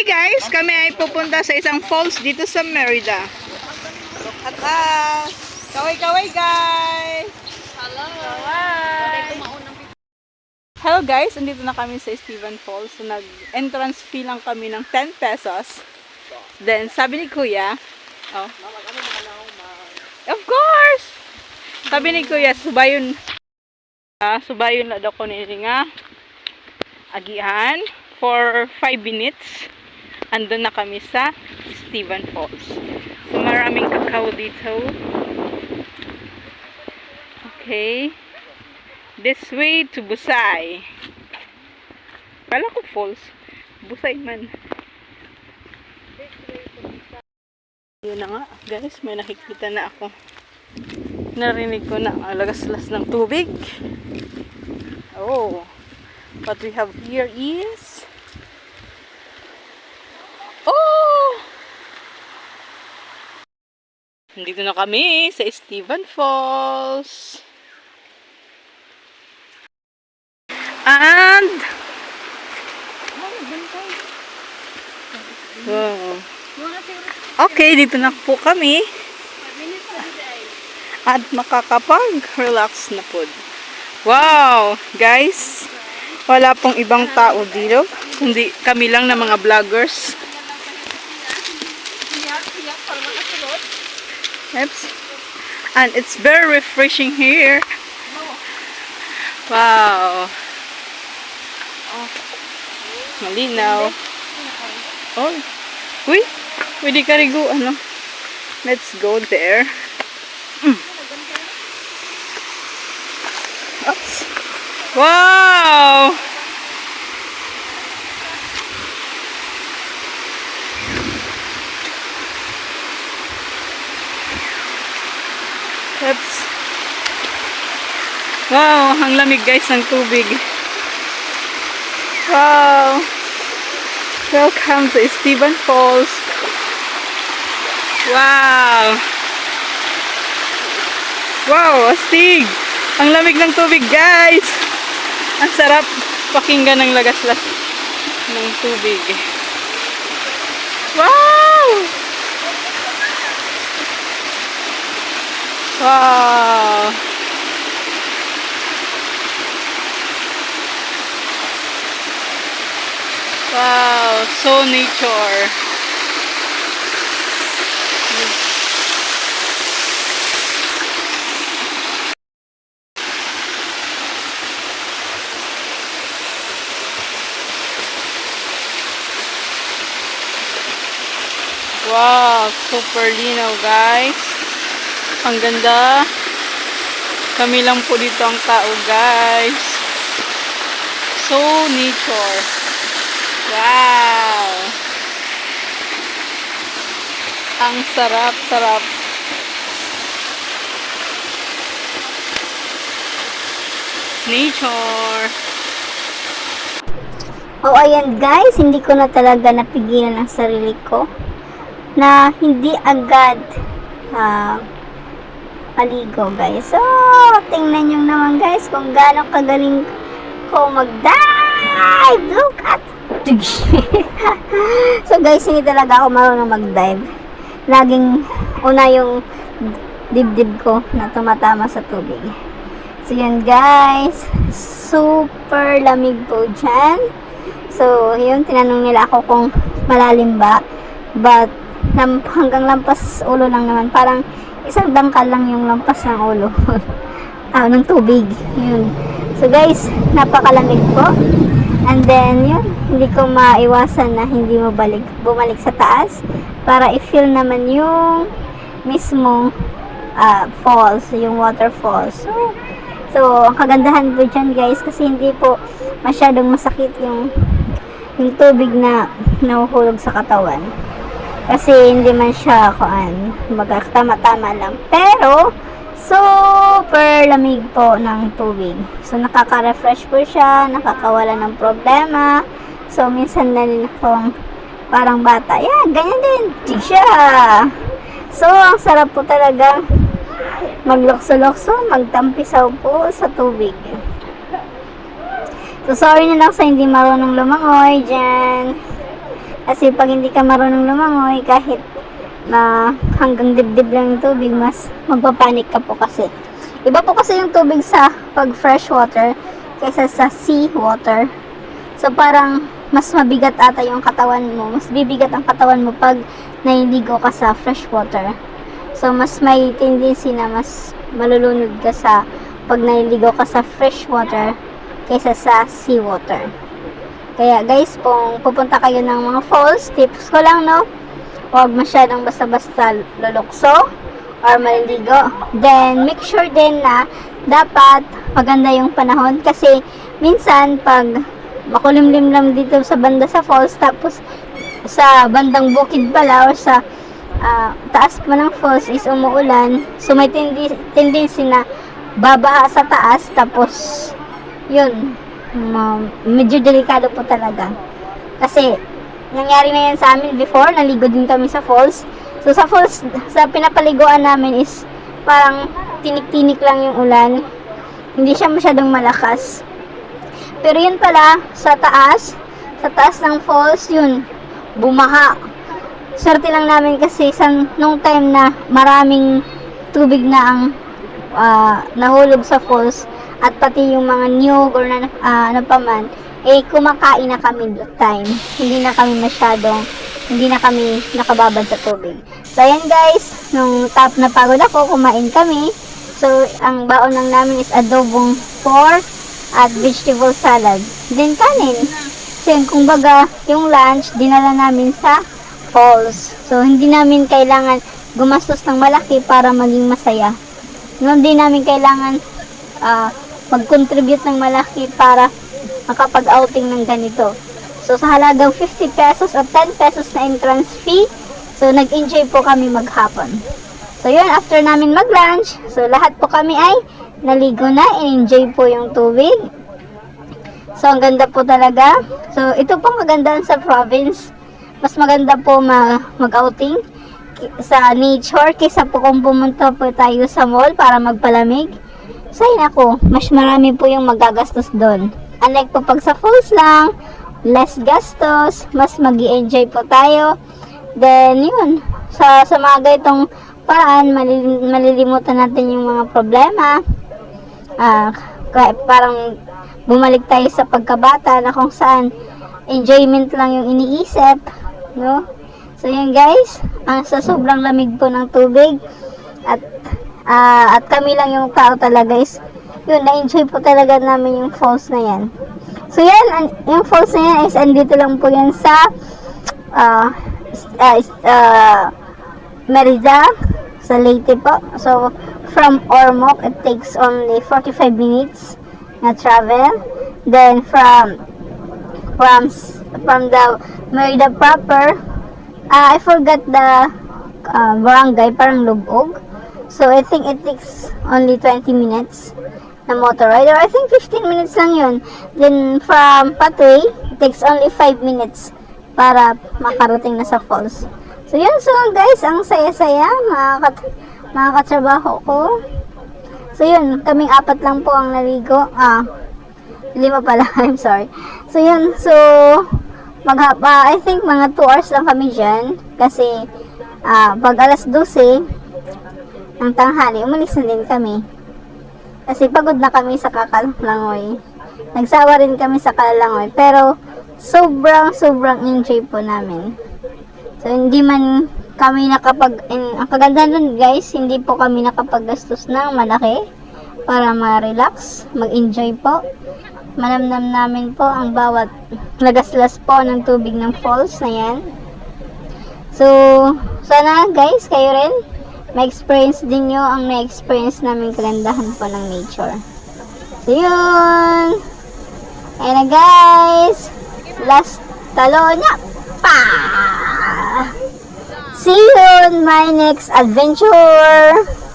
Hi guys! Kami ay pupunta sa isang falls dito sa Merida. Look at us! Kaway-kaway guys! Hello! Hello guys! Andito na kami sa Stephen Falls. So, nag-entrance fee lang kami ng 10 pesos. Then, sabi ni Kuya, oh, of course! Sabi ni Kuya, subayon, ah, subayon na daw ko nini nga, agihan for 5 minutes. Andun na kami sa Stephen Falls. So, maraming kakao dito. Okay. This way to Busay. Kala ko falls. Busay man. Yun na nga, guys. May nakikita na ako. Narinig ko na ang lagaslas ng tubig. Oh. What we have here is Oh! Nandito na kami sa Stephen Falls. And Wow. Okay, dito na po kami. At makakapag-relax na po. Wow! Guys, wala pong ibang tao dito. Kundi kami lang na mga vloggers. Oops. And it's very refreshing here. Wow. Malinaw. Oh. Uy, pwede ka rigo, ano? Let's go there. Mm. Oops. Wow! Oops. Wow, ang lamig guys ng tubig. Wow. Welcome to Stephen Falls. Wow. Wow, astig. Ang lamig ng tubig guys. Ang sarap pakinggan ng lagaslas ng tubig. Wow! Wow! Wow, so nature. Wow, super linaw guys. Ang ganda. Kami lang po dito ang tao guys. So nature. Wow! Ang sarap-sarap. Nature. Oo, ayan guys, hindi ko na talaga napigilan ang sarili ko na hindi agad ah, maligo guys. So, tingnan nyo naman guys kung gaano kagaling ko mag-dive. Look at So guys, hindi talaga ako marunong mag-dive. Laging una yung dibdib ko na tumatama sa tubig. So yun guys, super lamig po dyan. So, yun, tinanong nila ako kung malalim ba. But, hanggang lampas ulo lang naman. Parang isang dangkal lang yung lampas ng ulo. ah, ng tubig. Yun. So, guys, napakalamig po. And then, yun, hindi ko maiwasan na hindi mo balik, bumalik sa taas para i-feel naman yung mismong ah, falls, yung waterfalls. So, so, ang kagandahan po dyan guys, kasi hindi po masyadong masakit yung yung tubig na nahuhulog sa katawan. Kasi hindi man siya kuan, kumbaga tama-tama lang. Pero super lamig po ng tubig. So nakaka-refresh po siya, nakakawala ng problema. So minsan na rin akong parang bata. Yeah, ganyan din. Chig siya. So ang sarap po talaga maglokso-lokso, magtampisaw po sa tubig. So, sorry na lang sa hindi marunong lumangoy dyan. Kasi pag hindi ka marunong lumangoy, kahit na hanggang dibdib lang yung tubig, mas magpapanik ka po kasi. Iba po kasi yung tubig sa pag fresh water kaysa sa sea water. So parang mas mabigat ata yung katawan mo. Mas bibigat ang katawan mo pag nailigo ka sa fresh water. So mas may tendency na mas malulunod ka sa pag nailigo ka sa fresh water kaysa sa sea water. Kaya guys, kung pupunta kayo ng mga falls, tips ko lang no, huwag masyadong basta-basta lulukso or maliligo. Then, make sure din na dapat maganda yung panahon kasi minsan pag makulimlim lang dito sa banda sa falls tapos sa bandang bukid pala or sa ah, taas pa ng falls is umuulan. So may tendency na babaha sa taas tapos yun medyo delikado po talaga. Kasi nangyari na yan sa amin before naligo din kami sa falls. So sa falls sa pinapaliguan namin is parang tinik-tinik lang yung ulan. Hindi siya masyadong malakas. Pero yun pala, sa taas, sa taas ng falls, yun, bumaha. Swerte lang namin kasi sa nung time na maraming tubig na ang ah, nahulog sa falls at pati yung mga niyog or na, ah, ano pa man, eh kumakain na kami that time. Hindi na kami masyadong, hindi na kami nakababad sa tubig. So ayan guys, nung top na pagod ako, kumain kami. So ang baon lang namin is adobong pork at vegetable salad. Then kanin. So yun, kumbaga, yung lunch, dinala namin sa falls. So, hindi namin kailangan gumastos ng malaki para maging masaya. Noon din namin kailangan ah, mag-contribute ng malaki para makapag-outing ng ganito. So, sa halagang 50 pesos o 10 pesos na entrance fee, so, nag-enjoy po kami maghapon. So, yun, after namin mag-lunch, so, lahat po kami ay naligo na, enjoy po yung tubig. So, ang ganda po talaga. So, ito po magandaan sa province. Mas maganda po ma- mag-outing sa nature kaysa po kung pumunta po tayo sa mall para magpalamig. So, yun ako, mas marami po yung magagastos doon. Unlike po pag sa falls lang, less gastos, mas mag enjoy po tayo. Then, yun, sa, sa mga ganitong paraan, malil- malilimutan natin yung mga problema. Ah, kaya parang bumalik tayo sa pagkabata na kung saan enjoyment lang yung iniisip, no? So yun guys, ang sa sobrang lamig po ng tubig at ah, at kami lang yung tao talaga is yun, na-enjoy po talaga namin yung falls na yan. So yan, an- yung falls na yan is andito lang po yan sa ah, is- ah, Merida sa Leyte po. So, from Ormoc, it takes only 45 minutes na travel. Then, from from from the Merida proper, ah, I forgot the ah, barangay, parang Lubog. So, I think it takes only 20 minutes na motor ride. Or I think 15 minutes lang yun. Then, from Patway, it takes only 5 minutes para makarating na sa falls. So, yun. So, guys, ang saya-saya, mga, kat mga katrabaho ko. So, yun. Kaming apat lang po ang naligo. Ah, lima pala. I'm sorry. So, yun. So, maghapa, I think mga 2 hours lang kami dyan. Kasi, ah, pag alas 12 ng tanghali, umalis na din kami. Kasi pagod na kami sa kakalangoy. Nagsawa rin kami sa kalalangoy. Pero, sobrang, sobrang enjoy po namin. So, hindi man kami nakapag... in- ang kagandahan nun, guys, hindi po kami nakapaggastos ng malaki para ma-relax, mag-enjoy po. Manamnam namin po ang bawat lagaslas po ng tubig ng falls na yan. So, sana guys, kayo rin, ma-experience din nyo ang na-experience namin kagandahan po ng nature. So, yun! Ayun na guys! Last talo na! Pa! See you on my next adventure!